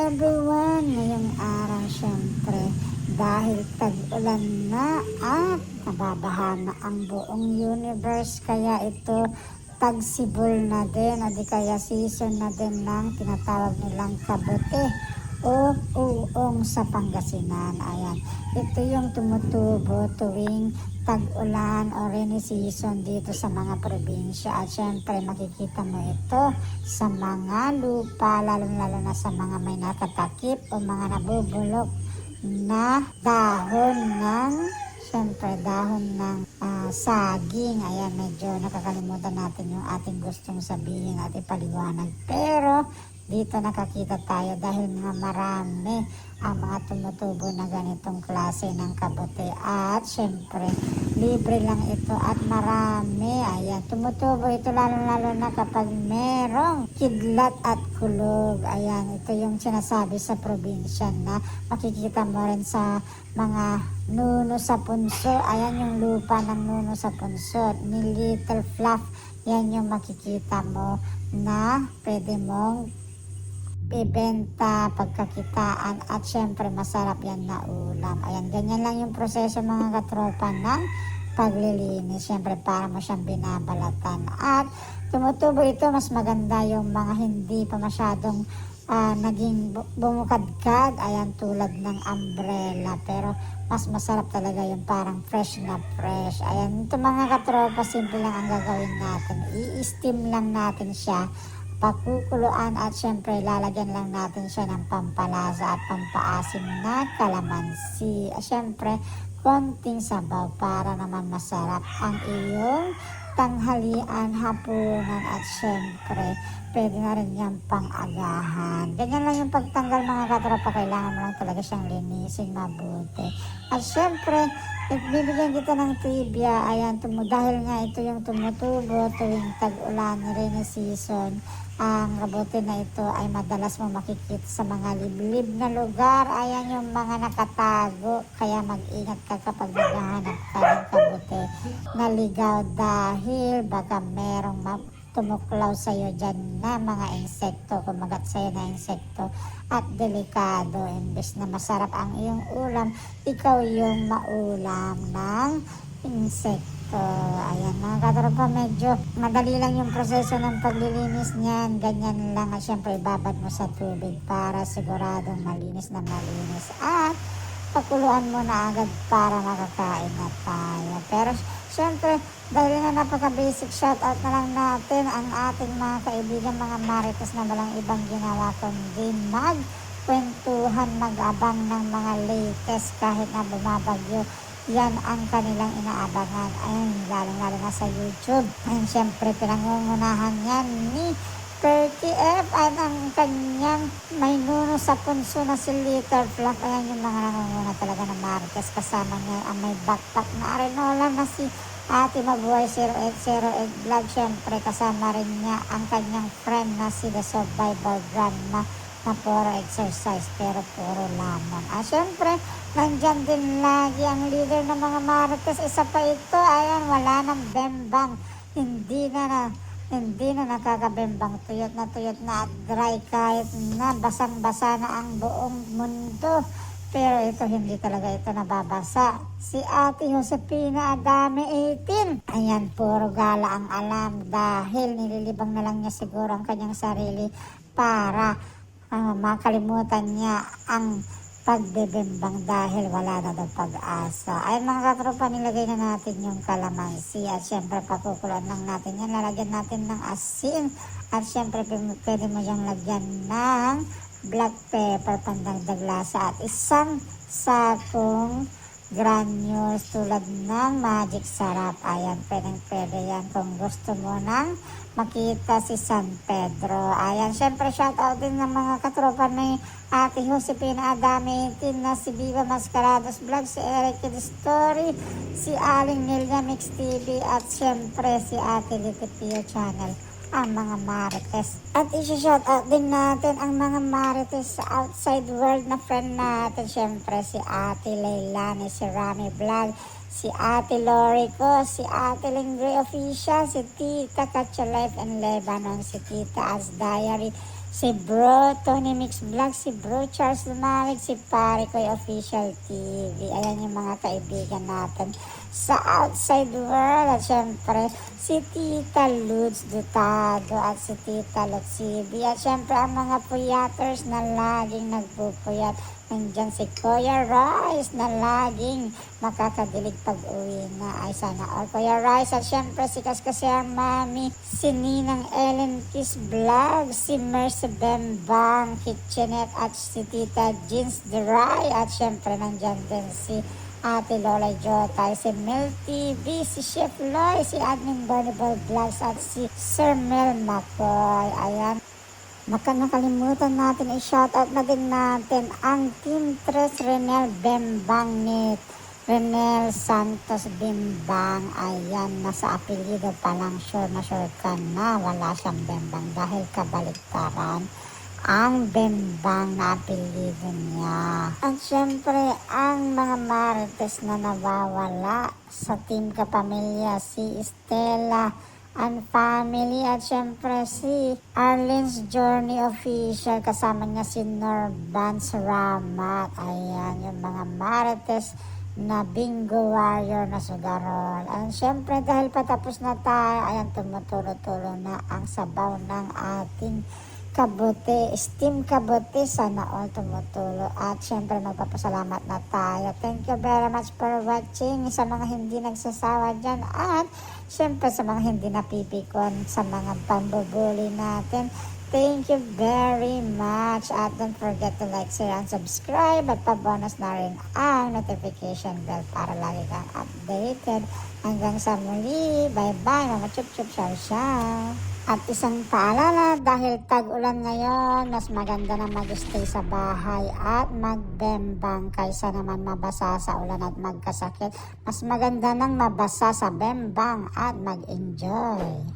everyone! Ngayong araw syempre dahil tag-ulan na at nababaha na ang buong universe kaya ito tagsibol na din o di kaya season na din ng tinatawag nilang kabote o uong sa Pangasinan. Ayan. Ito yung tumutubo tuwing tag-ulan o rainy season dito sa mga probinsya. At syempre makikita mo ito sa mga lupa, lalo-lalo na sa mga may nakatakip o mga nabubulok na dahon ng syempre dahon ng ah, saging. Ayan, medyo nakakalimutan natin yung ating gustong sabihin at ipaliwanag. Pero dito nakakita tayo dahil nga marami ang mga tumutubo na ganitong klase ng kabote. At syempre, libre lang ito at marami. Ayan, tumutubo ito lalo-lalo na kapag merong kidlat at kulog. Ayan, ito yung sinasabi sa probinsya na makikita mo rin sa mga nuno sa punso. Ayan yung lupa ng nuno sa punso. Ni Little Fluff, yan yung makikita mo na pwede mong ibenta, pagkakitaan at syempre masarap yan na ulam. Ayan, ganyan lang yung proseso mga katropa ng paglilinis. Syempre para mo siyang binabalatan. At tumutubo ito, mas maganda yung mga hindi pa masyadong ah, naging bu- bumukadkad. Ayan, tulad ng umbrella. Pero mas masarap talaga yung parang fresh na fresh. Ayan, ito mga katropa, simple lang ang gagawin natin. I-steam lang natin siya pakukuluan at syempre lalagyan lang natin siya ng pampalasa at pampaasim na kalamansi. Syempre, konting sabaw para naman masarap ang iyong tanghalian, hapunan at syempre, pwede na rin yan pang-agahan. Ganyan lang yung pagtanggal mga katropa, kailangan mo lang talaga siyang linisin mabuti. At syempre, bibigyan kita ng trivia, ayan, tumu dahil nga ito yung tumutubo tuwing tag-ulan, rainy season, ang kabote na ito ay madalas mo makikita sa mga liblib na lugar. Ayan yung mga nakatago. Kaya mag-ingat ka kapag maghahanap ka ng kabote na ligaw dahil baka merong tumuklaw sa'yo dyan na mga insekto, kumagat sa'yo na insekto at delikado. Imbes na masarap ang iyong ulam, ikaw yung maulam ng insekto. Ayan mga katropa, medyo madali lang yung proseso ng paglilinis niyan. Ganyan lang at syempre ibabad mo sa tubig para siguradong malinis na malinis. At pakuluan mo na agad para makakain na tayo. Pero syempre, dahil nga napaka-basic shoutout na lang natin ang ating mga kaibigan, mga marites na walang ibang ginawa kundi mag kwentuhan, mag-abang ng mga latest kahit na bumabagyo. Yan ang kanilang inaabangan. Ayun, lalo-lalo na sa YouTube. Ayun, syempre, pinangungunahan yan ni Perky F at ang kanyang may nuno sa punso na si Little Fluff. Ayan yung mga nangunguna talaga ng Marquez. Kasama niya ang may backpack na arenola na si Ate Mabuhay 0808 Vlog. Siyempre kasama rin niya ang kanyang friend na si The Survivor Grandma na puro exercise pero puro lamon. Ah, syempre, nandyan din lagi ang leader ng mga Marquez. Isa pa ito, ayan, wala nang bembang. Hindi na na hindi na nakakabembang tuyot na tuyot na at dry kahit na basang-basa na ang buong mundo. Pero ito hindi talaga ito nababasa. Si Ate Josepina Adame 18. Ayan, puro gala ang alam dahil nililibang na lang niya siguro ang kanyang sarili para ah, makalimutan niya ang pagbebembang dahil wala na daw pag-asa. Ay mga katropa, nilagay na natin yung kalamansi at syempre pakukulan lang natin yan. Lalagyan natin ng asin at syempre pwede mo diyang lagyan ng black pepper pandagdag lasa at isang sakong granules tulad ng magic sarap. Ayan, pwedeng pwede yan kung gusto mo nang makita si San Pedro. Ayan, syempre shout out din ng mga katropa ni Ate Josepina Adame, tin na si Viva Mascarados Vlog, si Eric Kid Story, si Aling Nelia Mix TV at syempre si Ate Litipio Channel ang mga marites. At isi-shout out din natin ang mga marites sa outside world na friend natin. Siyempre si Ate Leilani, si Rami Vlog, si Ate Lori ko, si Ate Lingre Official, si Tita Katya Life and Lebanon, si Tita As Diary, si Bro Tony Mix Vlog, si Bro Charles Lumalig, si Pare Koy Official TV. Ayan yung mga kaibigan natin sa outside world. At syempre, si Tita Luz Dutado at si Tita Lutsibi. At syempre, ang mga puyaters na laging nagpupuyat. Nandyan si Kuya Rice na laging makakadilig pag uwi na. Ay sana all Kuya Rice. At syempre si Kaskasi ang mami, si Ninang Ellen Kiss Vlog, si Mercy Bembang Kitchenette at si Tita Jeans Dry. At syempre nandyan din si Ate Lola Jotay, si Mel TV, si Chef Loy, si Admin Burnable Vlogs at si Sir Mel Makoy. Ayan, Maka nakalimutan natin i-shoutout na din natin ang Team Tres Renel Bembang ni Renel Santos Bimbang. Ayan, nasa apelido pa lang. Sure na sure ka na wala siyang Bembang dahil kabaliktaran ang Bembang na apelido niya. At syempre, ang mga marites na nawawala sa Team Kapamilya, si Estela, and family. At syempre si Arlene's Journey Official kasama niya si Norban Ramat. Ayan yung mga marites na bingo warrior na sugarol. And syempre dahil patapos na tayo ayan tumutulo-tulo na ang sabaw ng ating kabuti, steam kabuti, sana all tumutulo. At syempre magpapasalamat na tayo. Thank you very much for watching sa mga hindi nagsasawa dyan. At syempre sa mga hindi napipikon sa mga pambubuli natin. Thank you very much. At don't forget to like, share, and subscribe. At pa-bonus na rin ang notification bell para lagi kang updated. Hanggang sa muli. Bye-bye. Mga chup-chup. Ciao-ciao. At isang paalala, dahil tag-ulan ngayon, mas maganda na mag-stay sa bahay at magbembang kaysa naman mabasa sa ulan at magkasakit. Mas maganda nang mabasa sa bembang at mag-enjoy.